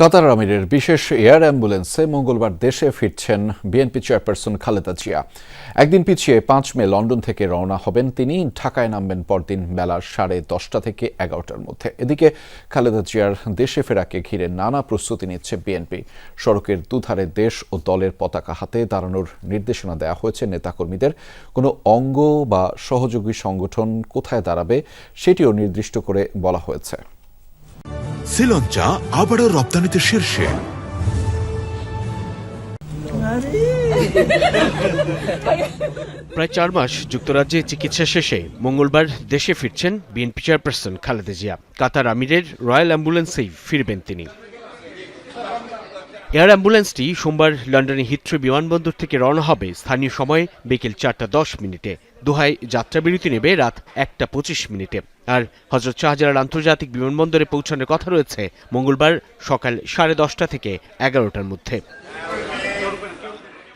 কাতার আমিরের বিশেষ এয়ার অ্যাম্বুলেন্সে মঙ্গলবার দেশে ফিরছেন বিএনপি চেয়ারপারসন খালেদা জিয়া। একদিন পিছিয়ে পাঁচ মে লন্ডন থেকে রওনা হবেন তিনি। ঢাকায় নামবেন পরদিন বেলা সাড়ে দশটা থেকে এগারোটার মধ্যে। এদিকে খালেদা জিয়ার দেশে ফেরাকে ঘিরে নানা প্রস্তুতি নিচ্ছে বিএনপি। সড়কের দুধারে দেশ ও দলের পতাকা হাতে দাঁড়ানোর নির্দেশনা দেওয়া হয়েছে নেতাকর্মীদের। কোনো অঙ্গ বা সহযোগী সংগঠন কোথায় দাঁড়াবে সেটিও নির্দিষ্ট করে বলা হয়েছে। শ্রীলঞ্চা আবারও রপ্তানিতে শীর্ষে। প্রায় চার মাস যুক্তরাজ্যে চিকিৎসা শেষে মঙ্গলবার দেশে ফিরছেন BNP chairperson Khaleda Zia. Qatar আমিরের রয়্যাল অ্যাম্বুলেন্সেই ফিরবেন তিনি। এয়ার অ্যাম্বুলেন্সটি সোমবার লন্ডনে হিথ্রো বিমানবন্দর থেকে রওনা হবে। স্থানীয় সময় বিকেল চারটা দশ মিনিটে। দোহায় যাত্রাবিরতি নেবে রাত একটা পঁচিশ মিনিটে। আর হজরত শাহজালাল আন্তর্জাতিক বিমানবন্দরে পৌঁছানোর কথা রয়েছে মঙ্গলবার সকাল সাড়ে দশটা থেকে এগারোটার মধ্যে।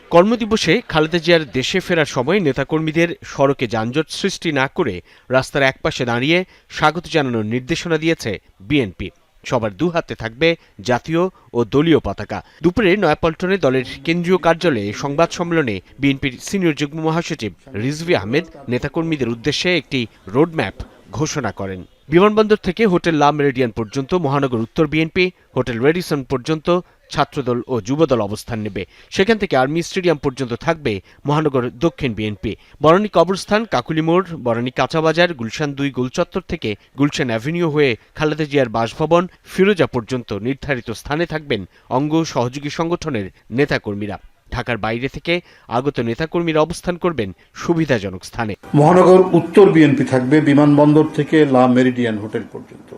কর্মদিবসে খালেদা জিয়ার দেশে ফেরার সময় নেতাকর্মীদের সড়কে যানজট সৃষ্টি না করে রাস্তার একপাশে দাঁড়িয়ে স্বাগত জানানোর নির্দেশনা দিয়েছে বিএনপি। সবার দু হাতে থাকবে জাতীয় ও দলীয় পতাকা। দুপুরে নয়াপল্টনে দলের কেন্দ্রীয় কার্যালয়ে সংবাদ সম্মেলনে বিএনপির সিনিয়র যুগ্ম মহাসচিব রিজভি আহমেদ নেতাকর্মীদের উদ্দেশ্যে একটি রোডম্যাপ ঘোষণা করেন। বিমানবন্দর থেকে হোটেল লা মেরিডিয়ান পর্যন্ত, মহানগর উত্তর বিএনপি, হোটেল রেডিসন পর্যন্ত ছাত্রদল ও যুবদল অবস্থান নেবে। সেখান থেকে আর্মি স্টেডিয়াম পর্যন্ত থাকবে মহানগর দক্ষিণ বিএনপি। বরানী কবরস্থান, কাকুলি মোড়, বরণী কাঁচাবাজার, গুলশান দুই গোলচত্বর থেকে গুলশান অ্যাভিনিউ হয়ে খালেদা জিয়ার বাসভবন ফিরোজা পর্যন্ত নির্ধারিত স্থানে থাকবেন অঙ্গ সহযোগী সংগঠনের নেতাকর্মীরা। ঢাকার বাইরে থেকে আগত নেতাকর্মীরা অবস্থান করবেন সুবিধাজনক স্থানে। মহানগর উত্তর বিএনপি থাকবে বিমানবন্দর থেকে লা মেরিডিয়ান হোটেল পর্যন্ত।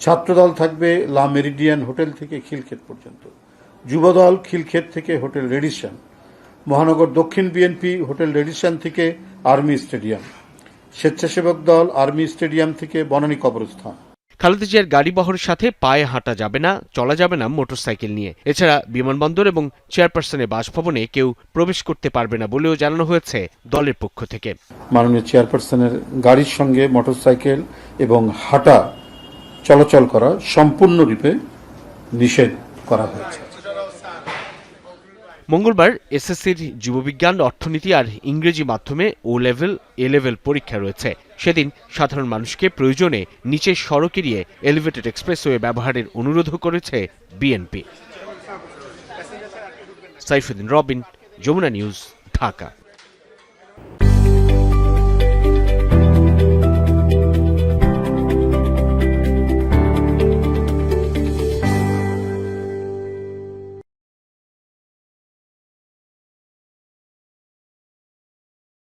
ছাত্রদল থাকবে লা মেরিডিয়ান হোটেল থেকে খিলক্ষেত পর্যন্ত। যুবদল খিলক্ষেত থেকে হোটেল রেডিসন মহানগর দক্ষিণ বিএনপি হোটেল রেডিসন থেকে আর্মি স্টেডিয়াম। স্বেচ্ছাসেবক দল আর্মি স্টেডিয়াম থেকে বনানী কবরস্থান। খালেদা জিয়ার গাড়ি বহরের সাথে পায়ে হাঁটা যাবে না চলা যাবে না মোটরসাইকেল নিয়ে। এছাড়া বিমানবন্দর এবং চেয়ারপারসনের বাসভবনে কেউ প্রবেশ করতে পারবে না বলেও জানানো হয়েছে দলের পক্ষ থেকে। মাননীয় চেয়ারপারসনের গাড়ির সঙ্গে মোটরসাইকেল এবং হাঁটা চলাচল করা সম্পূর্ণরূপে নিষেধ করা হয়েছে। মঙ্গলবার এসএসসির জীববিজ্ঞান অর্থনীতি আর ইংরেজি মাধ্যমে ও লেভেল, এ লেভেল পরীক্ষা রয়েছে। সেদিন সাধারণ মানুষকে প্রয়োজনে নিচে সড়ক এড়িয়ে এলিভেটেড এক্সপ্রেসওয়ে ব্যবহারের অনুরোধও করেছে বিএনপি। সাইফুদ্দিন রবিন, যমুনা নিউজ, ঢাকা।